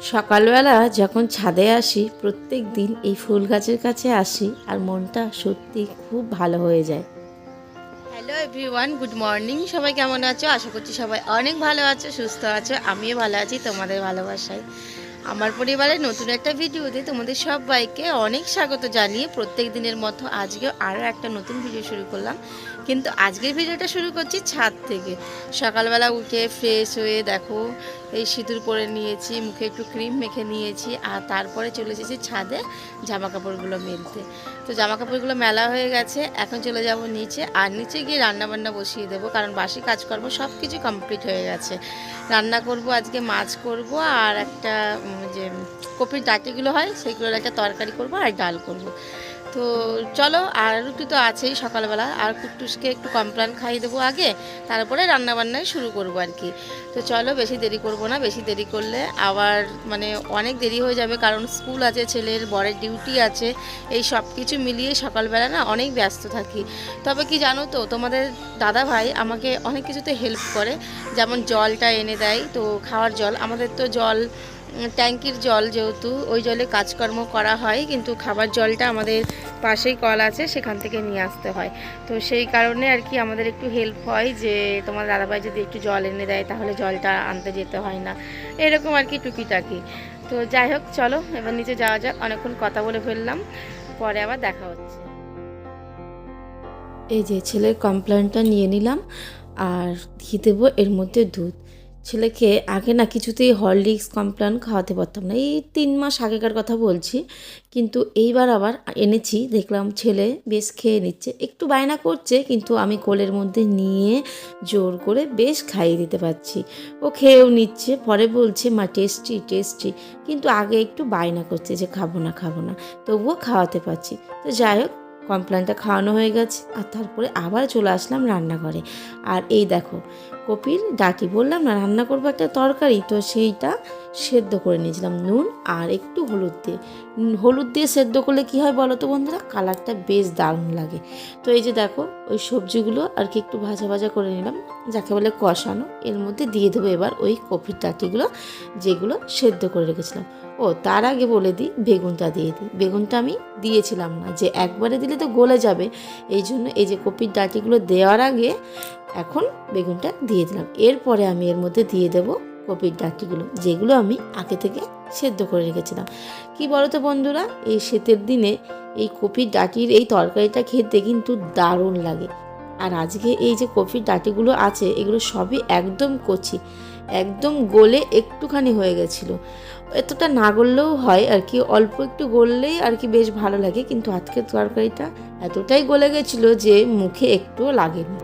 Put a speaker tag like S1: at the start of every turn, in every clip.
S1: সকালবেলা যখন ছাদে আসি, প্রত্যেক দিন এই ফুল গাছের কাছে আসি আর মনটা সত্যি খুব ভালো হয়ে যায়।
S2: হ্যালো এভরিওয়ান গুড মর্নিং সবাই কেমন আছো? আশা করছি সবাই অনেক ভালো আছো, সুস্থ আছো। আমিও ভালো আছি, তোমাদের ভালোবাসায়। আমার পরিবারের নতুন একটা ভিডিওতে তোমাদের সবাইকে অনেক স্বাগত জানিয়ে প্রত্যেক দিনের মতো আজকেও আরও একটা নতুন ভিডিও শুরু করলাম। কিন্তু আজকের ভিডিওটা শুরু করছি ছাদ থেকে। সকালবেলা উঠে ফ্রেশ হয়ে দেখো, এই সিঁদুর পরে নিয়েছি, মুখে একটু ক্রিম মেখে নিয়েছি, আর তারপরে চলে এসেছি ছাদে জামা কাপড়গুলো মেলতে। তো জামা কাপড়গুলো মেলা হয়ে গেছে, এখন চলে যাব নিচে, আর নিচে গিয়ে রান্না বান্না বসিয়ে দেবো, কারণ বাসি কাজকর্ম সব কিছু কমপ্লিট হয়ে গেছে। রান্না করব, আজকে মাছ করব, আর একটা যে, কপির ডাটিগুলো হয় সেইগুলোর একটা তরকারি করব, আর ডাল করব। তো চলো, আর রুটি তো আছেই সকালবেলা। আর কুট্টুসকে একটু কমপ্লান খাইয়ে দেবো আগে, তারপরে রান্না বান্নায় শুরু করব আর কি। তো চলো, বেশি দেরি করব না, বেশি দেরি করলে আবার মানে অনেক দেরি হয়ে যাবে, কারণ স্কুল আছে, ছেলের বরের ডিউটি আছে, এই সব কিছু মিলিয়ে সকালবেলা না অনেক ব্যস্ত থাকি। তবে কি জানো তো, তোমাদের দাদা ভাই আমাকে অনেক কিছুতে হেল্প করে। যেমন জলটা এনে দেয়, তো খাওয়ার জল, আমাদের তো জল ট্যাঙ্কির জল যেহেতু, ওই জলে কাজকর্ম করা হয়, কিন্তু খাবার জলটা আমাদের পাশেই কল আছে, সেখান থেকে নিয়ে আসতে হয়। তো সেই কারণে আর কি আমাদের একটু হেল্প হয় যে, তোমার দাদাভাই যদি একটু জল এনে দেয়, তাহলে জলটা আনতে যেতে হয় না। এরকম আর কি টুকিটাকি। তো যাই হোক, চলো, এবার নিচে যাওয়া যাক। অনেকক্ষণ কথা বলে ফেললাম, পরে আবার দেখা হচ্ছে।
S1: এই যে ছেলের কমপ্লেনটা নিয়ে নিলাম, আর দিয়ে দেবো এর মধ্যে দুধ। ছেলেকে আগে না কিছুতেই হরলিক্স কমপ্লেন খাওয়াতে পারতাম না। এই তিন মাস আগেকার কথা বলছি, কিন্তু এইবার আবার এনেছি, দেখলাম ছেলে বেশ খেয়ে নিচ্ছে। একটু বায়না করছে, কিন্তু আমি কোলের মধ্যে নিয়ে জোর করে বেশ খাইয়ে দিতে পারছি। ও খেয়েও নিচ্ছে, পরে বলছে, মা টেস্টি টেস্টি কিন্তু আগে একটু বায়না করছে যে, খাব না খাব না। তবুও খাওয়াতে পারছি। তো যাই হোক কমপ্লেনটা খাওয়ানো হয়ে গেছে। আর তারপরে আবার চলে আসলাম রান্নাঘরে। আর এই দেখো কপির ডাকি, বললাম না, রান্না করব একটা তরকারি? তো সেইটা সেদ্ধ করে নিয়েছিলাম, নুন আর একটু হলুদ দিয়ে। হলুদ দিয়ে সেদ্ধ করলে কি হয় বলো তো বন্ধুরা? কালারটা বেশ দারুণ লাগে। তো এই যে দেখো, ওই সবজিগুলো আর কি একটু ভাজা ভাজা করে নিলাম, যাকে বলে কষানো। এর মধ্যে দিয়ে দেবো এবার ওই কপির ডাটিগুলো যেগুলো সেদ্ধ করে রেখেছিলাম। ও, তার আগে বলে দিই, বেগুনটা দিয়ে দিই। বেগুনটা আমি দিয়েছিলাম না, যে একবারে দিলে তো গলে যাবে। এই জন্য এই যে কপির ডাটিগুলো দেওয়ার আগে এখন বেগুনটা দিয়ে দিলাম। এরপরে আমি এর মধ্যে দিয়ে দেবো কপির ডাটিগুলো যেগুলো আমি আগে থেকে সেদ্ধ করে রেখেছিলাম। কি বলো তো বন্ধুরা, এই শীতের দিনে এই কপির ডাটির এই তরকারিটা খেতে কিন্তু দারুণ লাগে। আর আজকে এই যে কপির ডাটিগুলো আছে, এগুলো সবই একদম কচি, একদম গলে একটুখানি হয়ে গেছিল। এতটা না গললেও হয় আর কি, অল্প একটু গললেই আর কি বেশ ভালো লাগে, কিন্তু আজকের তরকারিটা এতটাই গলে গেছিল যে মুখে একটুও লাগেনি।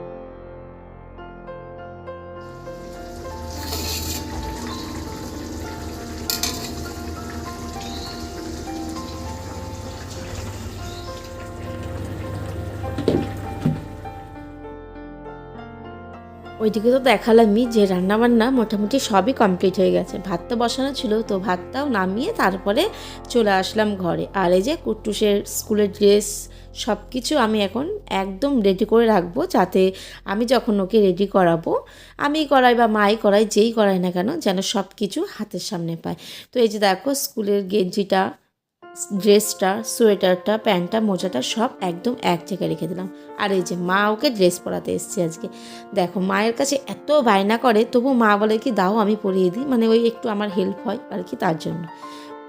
S1: ওইদিকে তো দেখালামই যে রান্নাবান্না মোটামুটি সবই কমপ্লিট হয়ে গেছে। ভাতটা বসানো ছিল, তো ভাতটাও নামিয়ে তারপরে চলে আসলাম ঘরে। আর এই যে কুট্টুসের স্কুলের ড্রেস সব কিছু আমি এখন একদম রেডি করে রাখব, যাতে আমি যখন ওকে রেডি করাবো আমি করাই বা মাই করাই, যেই করাই না কেন, যেন সব কিছু হাতের সামনে পায়। তো এই যে দেখো, স্কুলের গেঞ্জিটা ড্রেসটা, সোয়েটারটা, প্যান্টটা, মোজাটা সব একদম এক জায়গায় রেখে দিলাম। আর এই যে মা ওকে ড্রেস পরাতে এসছে আজকে। দেখো, মায়ের কাছে এত বায়না করে, তবু মা বলে কি, দাও, আমি পরিয়ে দিই। মানে ওই একটু আমার হেল্প হয় আর কি তার জন্য।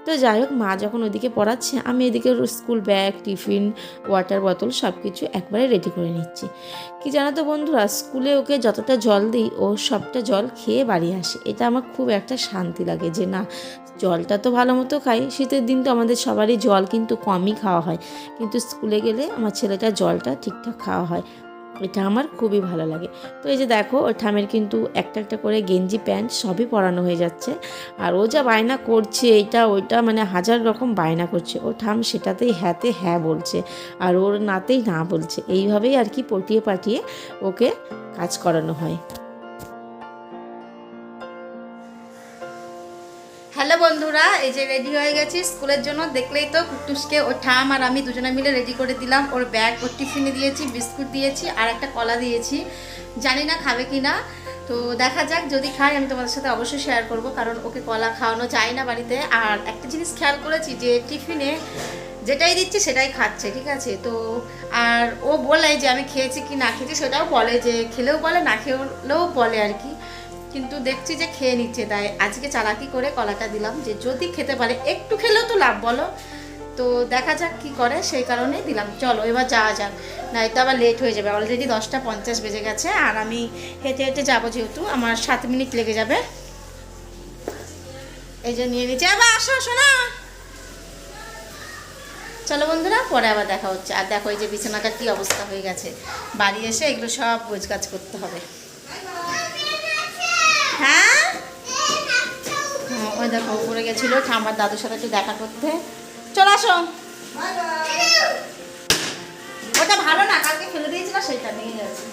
S1: তো যাই হোক, মা যখন ওদিকে পড়াচ্ছে, আমি এদিকে স্কুল ব্যাগ টিফিন ওয়াটার বোতল সব কিছু একবারে রেডি করে নিচ্ছি। কি জানো তো বন্ধুরা স্কুলে ওকে যতটা জল দিই, ও সবটা জল খেয়ে বাড়ি আসে। এটা আমার খুব একটা শান্তি লাগে যে, না, জলটা তো ভালো মতো খাই। শীতের দিন তো আমাদের সবারই জল কিন্তু কমই খাওয়া হয়। কিন্তু স্কুলে গেলে আমার ছেলেটার জলটা ঠিকঠাক খাওয়া হয়। এটা আমার খুবই ভালো লাগে। তো এই যে দেখো, ওর ঠামের কিন্তু একটা একটা করে গেঞ্জি প্যান্ট সবই পরানো হয়ে যাচ্ছে। আর ও যা বায়না করছে, এটা ওইটা মানে হাজার রকম বায়না করছে। ও ঠাম সেটাতেই হ্যাঁতে হ্যাঁ বলছে, আর ওর নাতেই না বলছে। এইভাবেই আর কি পটিয়ে পাটিয়ে ওকে কাজ করানো হয়।
S2: এই যে রেডি হয়ে গেছি, স্কুলের জন্য দেখলেই তো কুটুসকে ওর ঠাম আর আমি দুজনে মিলে রেডি করে দিলাম। ওর ব্যাগ ওর টিফিনে দিয়েছি, বিস্কুট দিয়েছি আর একটা কলা দিয়েছি। জানি না খাবে কি না তো দেখা যাক, যদি খায় আমি তোমাদের সাথে অবশ্যই শেয়ার করব, কারণ ওকে কলা খাওয়ানো যায় না বাড়িতে। আর একটা জিনিস খেয়াল করেছি যে টিফিনে যেটাই দিচ্ছি সেটাই খাচ্ছে, ঠিক আছে? তো আর ও বলে যে আমি খেয়েছি কি না খেয়েছি সেটাও বলে যে, খেলেও বলে, না খেলেও বলে আর কি। কিন্তু দেখছি যে খেয়ে নিচ্ছে, তাই আজকে চালাকি করে কলাটা দিলাম। যে যদি খেতে পারে, একটু খেলেও তো লাভ, বলো? তো দেখা যাক কি করে, সেই কারণেই দিলাম। চলো, এবার যাওয়া যাক। নয়তো আবার লেট হয়ে যাবে অলরেডি দশটা পঞ্চাশ বেজে গেছে, আর আমি হেঁটে হেঁটে যাব যেহেতু, আমার সাত মিনিট লেগে যাবে। এই যে নিয়ে নিচ্ছি আবার আসো না! চলো বন্ধুরা, পরে আবার দেখা হচ্ছে। আর দেখো, এই যে বিছানাটার কি অবস্থা হয়ে গেছে। বাড়ি এসে এগুলো সব গোছগাছ করতে হবে হ্যাঁ ওই দেখো, উপরে গেছিল, ঠাম্মার দাদুর সাথে একটু দেখা করতে। চলে আসো। ওটা ভালো না, কালকে ফেলে দিয়েছিল সেটা নিয়ে যাচ্ছি।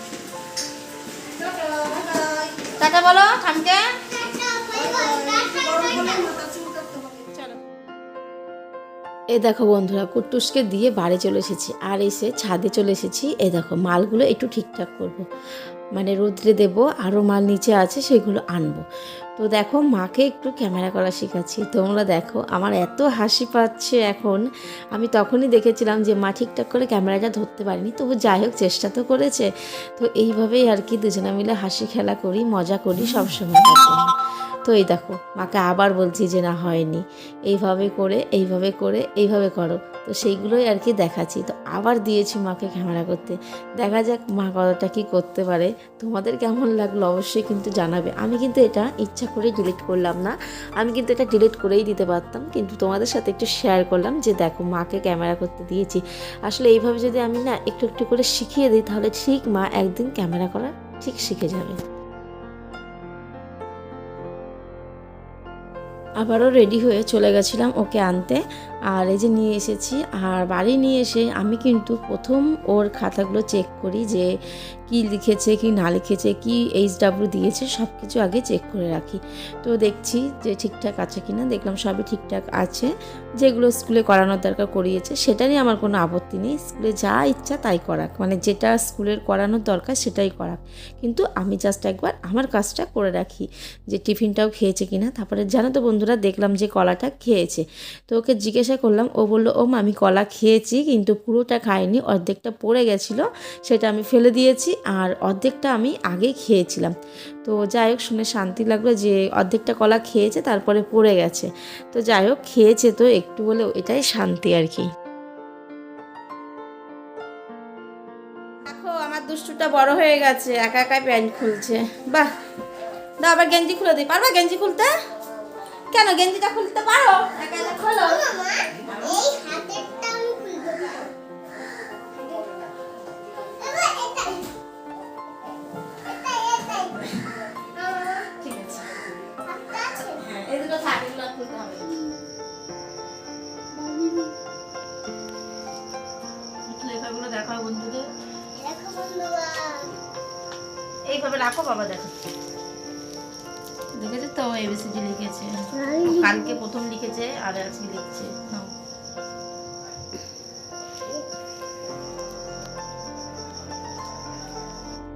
S2: টাটা বলো ঠামকে
S1: এ দেখো বন্ধুরা, কুট্টুসকে দিয়ে বাড়ি চলে এসেছি, আর এসে ছাদে চলে এসেছি। এ দেখো, মালগুলো একটু ঠিকঠাক করব। মানে রোদ্রে দেব আরও মাল নিচে আছে, সেগুলো আনব। তো দেখো, মাকে একটু ক্যামেরা করা শেখাচ্ছি। তোমরা দেখো, আমার এত হাসি পাচ্ছে এখন। আমি তখনই দেখেছিলাম যে মা ঠিকঠাক করে ক্যামেরাটা ধরতে পারিনি। তবু যাই হোক, চেষ্টা তো করেছে। তো এইভাবেই আর কি দুজনে মিলে হাসি খেলা করি, মজা করি সবসময় তো এই দেখো, মাকে আবার বলছি যে না, হয়নি। এইভাবে করে এইভাবে করে, এইভাবে করো। তো সেইগুলোই আর কি দেখাচ্ছি। তো আবার দিয়েছি মাকে ক্যামেরা করতে। দেখা যাক মা কতটা কি করতে পারে। তোমাদের কেমন লাগল অবশ্যই কিন্তু জানাবে। আমি কিন্তু এটা ইচ্ছা করে ডিলিট করলাম না। আমি কিন্তু এটা ডিলিট করেই দিতে পারতাম। কিন্তু তোমাদের সাথে একটু শেয়ার করলাম যে দেখো মাকে ক্যামেরা করতে দিয়েছি। আসলে এইভাবে যদি আমি না একটু একটু করে শিখিয়ে দিই, তাহলে ঠিক মা একদিন ক্যামেরা করা ঠিক শিখে যাবে। আবারও রেডি হয়ে চলে গেছিলাম ওকে আনতে। আর এই যে নিয়ে এসেছি, আর বাড়ি নিয়ে এসে আমি কিন্তু প্রথম ওর খাতাগুলো চেক করি যে কি লিখেছে, কি না লিখেছে, কি এইচ ডাব্লিউ দিয়েছে সব কিছু আগে চেক করে রাখি। তো দেখছি যে ঠিকঠাক আছে কি না দেখলাম সবই ঠিকঠাক আছে। যেগুলো স্কুলে করানোর দরকার করিয়েছে সেটা নিয়ে আমার কোনো আপত্তি নেই। স্কুলে যা ইচ্ছা তাই করাক মানে যেটা স্কুলের করানোর দরকার সেটাই করাক। কিন্তু আমি জাস্ট একবার আমার কাজটা করে রাখি যে টিফিনটাও খেয়েছে কিনা। তারপরে জানো তো বন্ধুরা, দেখলাম যে কলাটা খেয়েছে। তো ওকে জিজ্ঞাসা করলাম ও বলল ও মা, আমি কলা খেয়েছি কিন্তু পুরোটা খাইনি অর্ধেকটা পড়ে গেছিল সেটা আমি ফেলে দিয়েছি আর অর্ধেকটা আমি আগে খেয়েছিলাম। তো যাই হোক শুনে শান্তি লাগল যে অর্ধেকটা কলা খেয়েছে তারপরে পড়ে গেছে। তো যাই হোক খেয়েছে তো একটু বলেও এটাই শান্তি আর কি।
S2: দেখো আমার দুষ্টুটা বড় হয়ে গেছে একা একাই প্যান্ট খুলছে। বাহ! দাও আবার গেঞ্জি খুলে দিই পারবা গেঞ্জি খুলতে? কেন গেঞ্জিটা খুলতে পারো? একা খোলো।
S3: এই হাতেরটা আমি
S2: খুলতে এইভাবে রাখো বাবা দেখো। দেখেছে তো এবিসিডি লিখেছে কালকে প্রথম লিখেছে আর আজকে লিখছে।